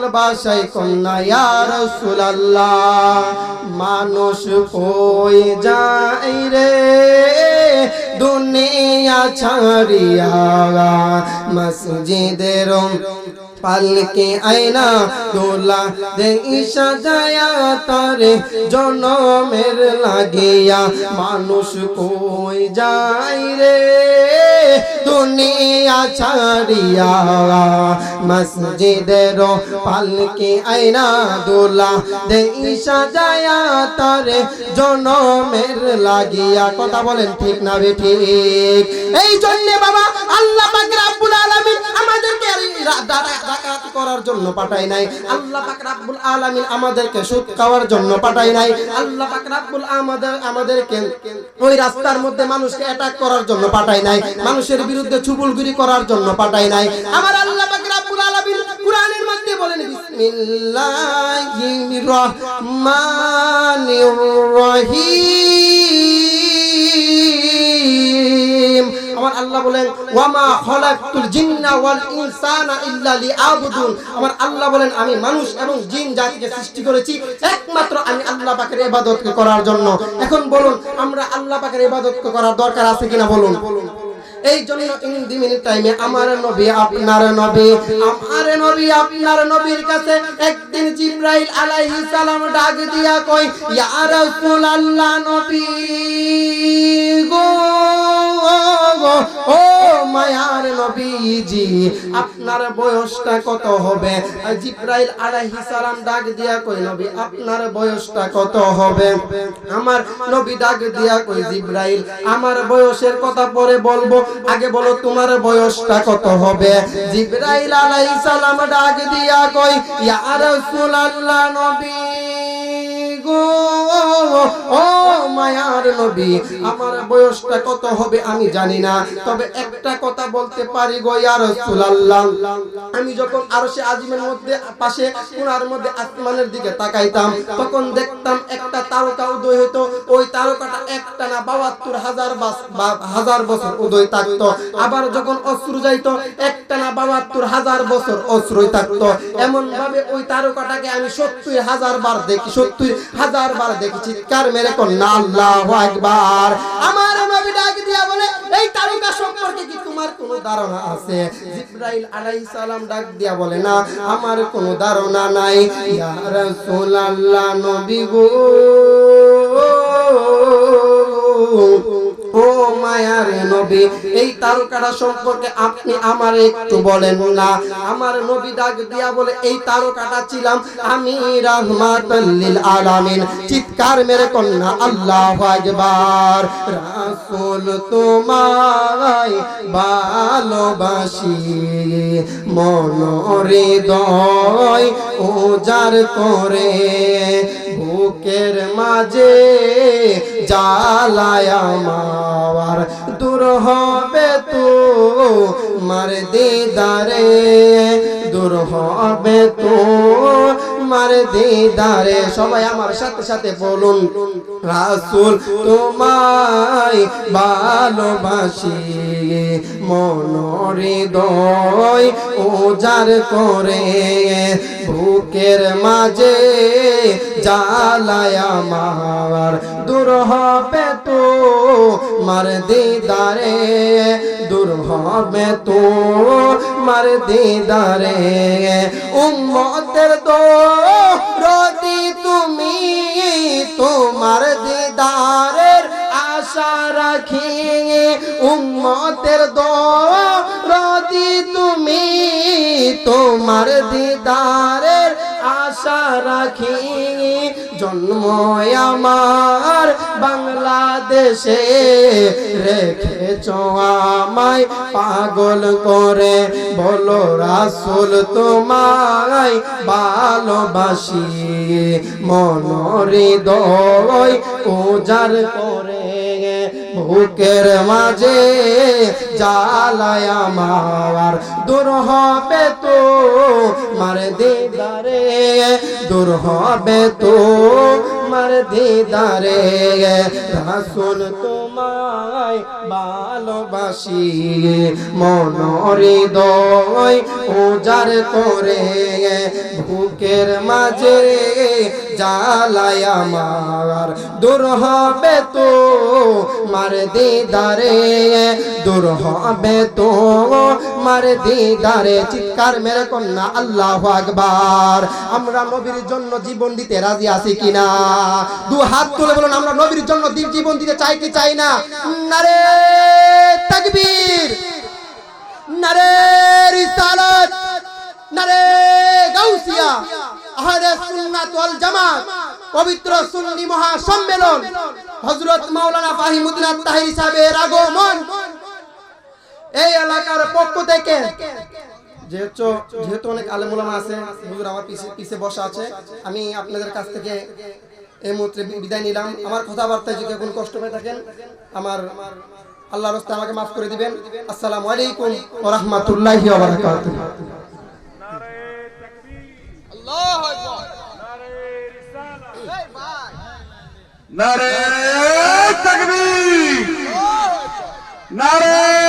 পাগল বাসাই কন্যা, ইয়া রাসূলুল্লাহ, মানুষ কই যায় রে? দুনিয়া ছাড়িয়া মসজিদের পালকে আয়না দোলা দে সাজায়া তারে জনমের লাগিয়া মানুষ কই যায় রে? দুনিয়া ছাড়িয়া মসজিদের সাজায়া তারে জনমের লাগিয়া। কথা বলেন ঠিক না বে ঠিক? এই জন্য বাবা আল্লাহ পাক আলামিন আমাদেরকে করার জন্য পাঠায় নাই। আল্লাহ সুদ খাওয়ার জন্য নাই। আল্লাহ আমাদের আমাদেরকে ওই রাস্তার মধ্যে মানুষকে অ্যাটাক করার জন্য পাঠায় নাই। মানুষের বিরুদ্ধে চুবুলগুরি করার জন্য পাঠায় নাই। আমার আল্লাহ রাব্বুল আলামিন মধ্যে বলেন, বিসমিল্লাহির রহমানির রহিম। আমার আল্লাহ বলেন, ওয়ামা খলাকতুল জিন্না ওয়াল ইনসানা ইল্লা লিআবুদুন। আমার আল্লাহ বলেন, আমি মানুষ এবং জিন জাতিকে সৃষ্টি করেছি, একমাত্র আমি আল্লাহ পাকের ইবাদত করার জন্য। এখন বলুন, আমরা আল্লাহ পাকের ইবাদত করার দরকার আছে কিনা বলুন। এই জন্য ইন টাইমে আমার নবী আপনার নবী আমার নবী আপনার নবীর কাছে একদিন জিব্রাইল আলাইহিস সালাম ডাক দিয়া কই ইয়া রাসূলুল্লাহ নবী গো গো, ও মায়ার নবীজি, আপনার বয়সটা কত হবে? জিব্রাইল আলাইহিস সালাম ডাক দিয়া কই নবী, আপনার বয়সটা কত হবে? আমার নবী ডাক দিয়া কই জিব্রাইল, আমার বয়সের কথা পরে বলব। আগে বলো তোমার বয়সটা কত হবে? জিব্রাইল আলাইহিস সালাম ডাক দিয়া কই ইয়া রাসূলুল্লাহ নবী। মায়ার নবী, আমার বয়সটা কত হবে আমি জানি না, তবে একটা কথা বলতে পারি গো, ইয়া রাসূলুল্লাহ। আমি যখন আরশে আজিমের মধ্যে, পাশে কোণার মধ্যে আসমানের দিকে তাকাইতাম, তখন দেখতাম একটা তারকা উদয় হতো চিৎকার মেরে একবার আমার ডাক দিয়া বলে, এই তারকা সম্পর্কে কি তোমার কোনো ধারণা আছে? আলাইহিস সালাম ডাক দিয়া বলে, না, আমার কোনো ধারণা নাই। ইয়া রাসূলুল্লাহ, নবী গো। ও মায়ার নবী, এই তারকাটা সম্পর্কে আপনি আমার একটু বলেন না। আমার নবী ডাক দিয়া বলে, এই তারকাটা ছিলাম আমি রাহমাতাল্লিল আলামিন। চিৎকার মেরে কন্যা, আল্লাহ আকবার। রাসূল তোমায় ভালোবাসি মন হৃদয় উজার করে। বুকের মাঝে জালায়া মাওয়ার দূর হবে তো মার দিদারে দূর হবে তো মার দিদারে, সবাই আমার সাথে সাথে বলুন, রাসূল তোমায় ভালোবাসি, মন হৃদয় উজার করে, বুকের মাঝে জ্বালায় আমার দূর হবে তো মার দিদারে দূর হবে তো মার দিদারে উম্মতের তো রতি তুমি তোমার দিদারের আশা রাখি। উম্মতের দো রতি তুমি তোমার দিদারের আশা রাখি। জন্ম আমার বাংলাদেশে রেখেছ আমায় পাগল করে। বলো রাসুল, তোমায় ভালোবাসি। মন দয় উজার করে বুকের মাঝে জালায়া আমার। দূর হবে তো মারে দিদারে দূর হবে তো মার দিদারে রাসূল তোমায় ভালোবাসি। মন হৃদয় উজার করে বুকের মাঝে জ্বালায় আমার। দূর হবে তো মার দিদারে, দূর হবে তো মার দিদারে। চিৎকার মেরে কন্যা আল্লাহ আকবার। আমরা নবীর জন্য জীবন দিতে রাজি আছি কিনা? দু হাত তুলে বলুন, আমরা নবীর জন্য দি- জীবন দিতে চাই কি চাই না? নারে তাকবীর, নারে রিসালাত, নারে গাউসিয়া, আহলে সুন্নাত ওয়াল জামাত, পবিত্র সুন্নি মহা সম্মেলন হযরত মাওলানা ফাহিমুদ্দিন তাহিরি সাহেবের আগমন। এই এলাকার পক্ষ থেকে, যেহেতু যেহেতু অনেক আলেমুলামা আছে, হুজুর আমার পিছে পিছে বসা আছে, আমি আপনাদের কাছ থেকে এই মুহূর্তে বিদায় নিলাম। আমার কথাবার্তায় যদি কোনো কষ্ট হয়ে থাকেন আমার আল্লাহ রস্তা আমাকে মাফ করে দিবেন। আসসালামু আলাইকুম রহমতুল্লাহি নারে তাকবীর। নারে